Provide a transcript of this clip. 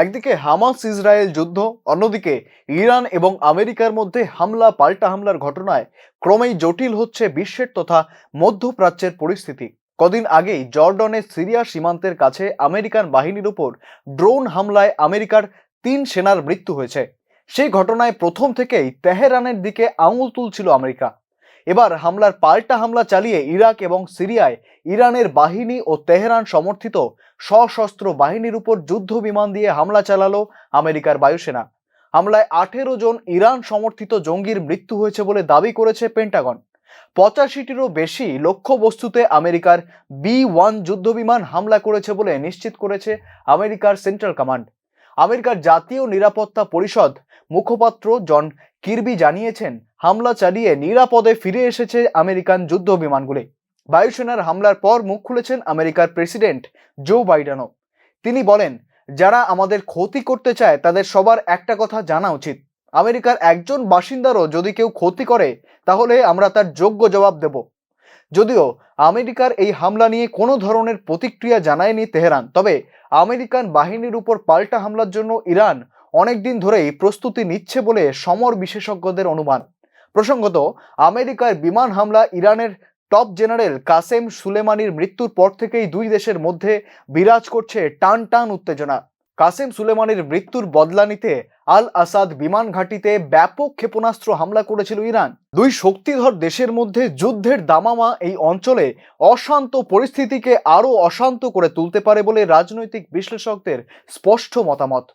একদিকে Hamas Israel যুদ্ধ, অন্যদিকে ইরান এবং আমেরিকার মধ্যে হামলা, পাল্টা হামলার ঘটনায় ক্রমেই জটিল হচ্ছে বিশ্বের তথা মধ্যপ্রাচ্যের পরিস্থিতি। কদিন আগেই জর্ডনের সিরিয়া সীমান্তের কাছে আমেরিকান বাহিনীর উপর ড্রোন হামলায় আমেরিকার তিন সেনার মৃত্যু হয়েছে। সেই ঘটনায় প্রথম থেকেই তেহরানের দিকে আঙুল তুলছিল আমেরিকা। এবার হামলার পাল্টা হামলা চালিয়ে ইরাক এবং সিরিয়ায় ইরানের বাহিনী ও তেহরান সমর্থিত সশস্ত্র বাহিনীর উপর যুদ্ধ বিমান দিয়ে হামলা চালালো আমেরিকার বায়ুসেনা। হামলায় আঠেরো জন ইরান সমর্থিত জঙ্গির মৃত্যু হয়েছে বলে দাবি করেছে পেন্টাগন। পঁচাশিটিরও বেশি লক্ষ্যবস্তুতে আমেরিকার বি ওয়ান যুদ্ধবিমান হামলা করেছে বলে নিশ্চিত করেছে আমেরিকার সেন্ট্রাল কমান্ড। আমেরিকার জাতীয় নিরাপত্তা পরিষদ মুখপাত্র জন কিরবি জানিয়েছেন, হামলা চালিয়ে নিরাপদে ফিরে এসেছে আমেরিকান যুদ্ধ বিমানগুলি। বায়ুসেনার হামলার পর মুখ খুলেছেন আমেরিকার প্রেসিডেন্ট জো বাইডেনও। তিনি বলেন, যারা আমাদের ক্ষতি করতে চায়, তাদের সবার একটা কথা জানা উচিত। আমেরিকার একজন বাসিন্দারও যদি কেউ ক্ষতি করে, তাহলে আমরা তার যোগ্য জবাব দেব। যদিও আমেরিকার এই হামলা নিয়ে কোনো ধরনের প্রতিক্রিয়া জানায়নি তেহরান, তবে আমেরিকান বাহিনীর উপর পাল্টা হামলার জন্য ইরান অনেকদিন ধরেই প্রস্তুতি নিচ্ছে বলে সমর বিশেষজ্ঞদের অনুমান। প্রসঙ্গত, আমেরিকার বিমান হামলা ইরানের টপ জেনারেল কাসেম সুলেমানির মৃত্যুর পর থেকেই দুই দেশের মধ্যে বিরাজ করছে টান টান উত্তেজনা। কাসেম সুলেমানির মৃত্যুর বদলা নিতে আল আসাদ বিমান ঘাঁটিতে ব্যাপক ক্ষেপণাস্ত্র হামলা করেছিল ইরান। দুই শক্তিধর দেশের মধ্যে যুদ্ধের দামামা এই অঞ্চলে অশান্ত পরিস্থিতিকে আরও অশান্ত করে তুলতে পারে বলে রাজনৈতিক বিশ্লেষকদের স্পষ্ট মতামত।